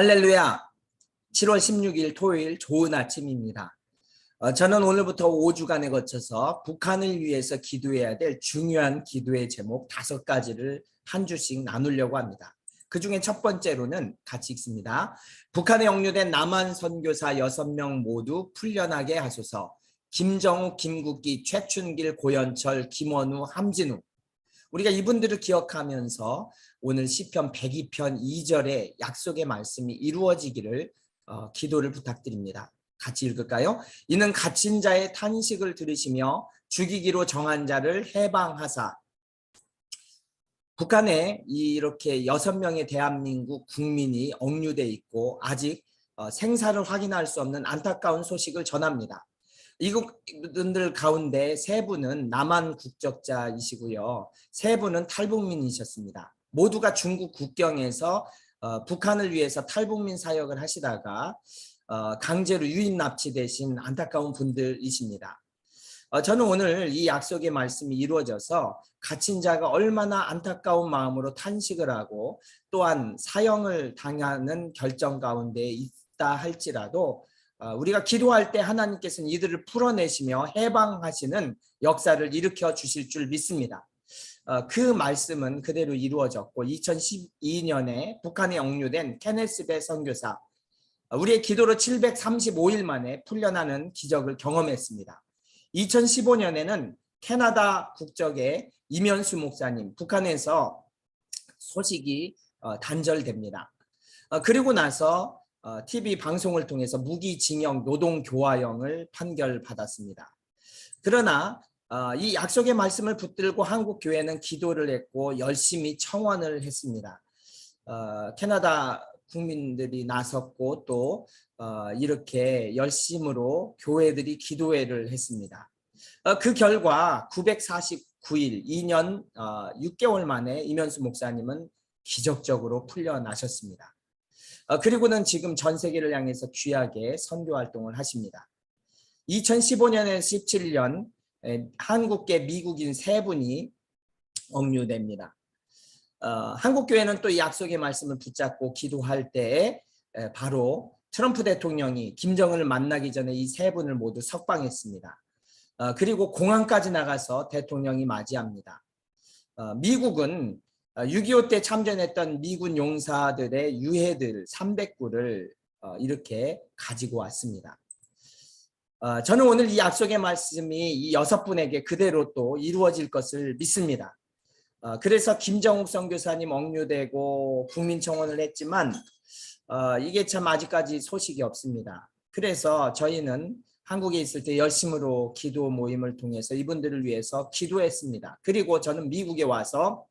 할렐루야. 7월 16일 토요일 좋은 아침입니다. 어, 저는 오늘부터 5주간에 거쳐서 북한을 위해서 기도해야 될 중요한 기도의 제목 다섯 가지를 한 주씩 나누려고 합니다. 그 중에 첫 번째로는 같이 읽습니다. 북한에 억류된 남한 선교사 6명 모두 풀려나게 하소서. 김정욱, 김국기, 최춘길, 고현철, 김원우, 함진우. 우리가 이분들을 기억하면서 오늘 시편 102편 2절의 약속의 말씀이 이루어지기를 어, 기도를 부탁드립니다. 같이 읽을까요? 이는 갇힌 자의 탄식을 들으시며 죽이기로 정한 자를 해방하사 북한에 이렇게 여섯 명의 대한민국 국민이 억류돼 있고 아직 어, 생사를 확인할 수 없는 안타까운 소식을 전합니다. 이분들 가운데 세 분은 남한 국적자이시고요. 세 분은 탈북민이셨습니다. 모두가 중국 국경에서 어, 북한을 위해서 탈북민 사역을 하시다가 어, 강제로 유인 납치되신 안타까운 분들이십니다. 어, 저는 오늘 이 약속의 말씀이 이루어져서 갇힌 자가 얼마나 안타까운 마음으로 탄식을 하고 또한 사형을 당하는 결정 가운데 있다 할지라도 어, 우리가 기도할 때 하나님께서는 이들을 풀어내시며 해방하시는 역사를 일으켜 주실 줄 믿습니다. 어, 그 말씀은 그대로 이루어졌고 2012년에 북한에 억류된 케네스베 선교사 어, 우리의 기도로 735일 만에 풀려나는 기적을 경험했습니다. 2015년에는 캐나다 국적의 이면수 목사님 북한에서 소식이 어, 단절됩니다. 그리고 나서 TV 방송을 통해서 무기징역 노동 교화형을 판결받았습니다. 그러나 어, 이 약속의 말씀을 붙들고 한국 교회는 기도를 했고 열심히 청원을 했습니다. 어, 캐나다 국민들이 나섰고 또 어, 이렇게 열심으로 교회들이 기도회를 했습니다. 그 결과 949일, 2년 6개월 만에 이면수 목사님은 기적적으로 풀려나셨습니다. 그리고는 지금 전 세계를 향해서 귀하게 선교 활동을 하십니다. 2015년에 17년 한국계 미국인 세 분이 억류됩니다. 어, 한국 교회는 또 약속의 말씀을 붙잡고 기도할 때 바로 트럼프 대통령이 김정은을 만나기 전에 이 세 분을 모두 석방했습니다. 어, 그리고 공항까지 나가서 대통령이 맞이합니다. 어, 미국은 6.25 때 참전했던 미군 용사들의 유해들 300구를 이렇게 가지고 왔습니다. 어, 저는 오늘 이 약속의 말씀이 이 여섯 분에게 그대로 또 이루어질 것을 믿습니다. 어, 그래서 김정욱 선교사님 억류되고 국민청원을 했지만 어, 이게 참 아직까지 소식이 없습니다. 그래서 저희는 한국에 있을 때 열심으로 기도 모임을 통해서 이분들을 위해서 기도했습니다. 그리고 저는 미국에 와서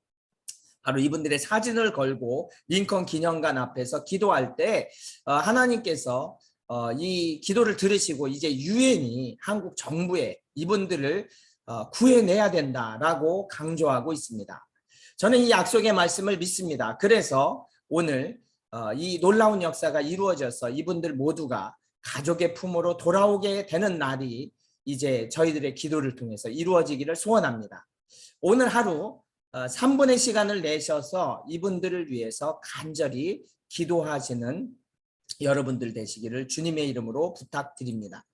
바로 이분들의 사진을 걸고 링컨 기념관 앞에서 기도할 때 하나님께서 어, 이 기도를 들으시고 이제 유엔이 한국 정부에 이분들을 어, 구해내야 된다라고 강조하고 있습니다. 저는 이 약속의 말씀을 믿습니다. 그래서 오늘 어, 이 놀라운 역사가 이루어져서 이분들 모두가 가족의 품으로 돌아오게 되는 날이 이제 저희들의 기도를 통해서 이루어지기를 소원합니다. 오늘 하루 3분의 시간을 내셔서 이분들을 위해서 간절히 기도하시는 여러분들 되시기를 주님의 이름으로 부탁드립니다.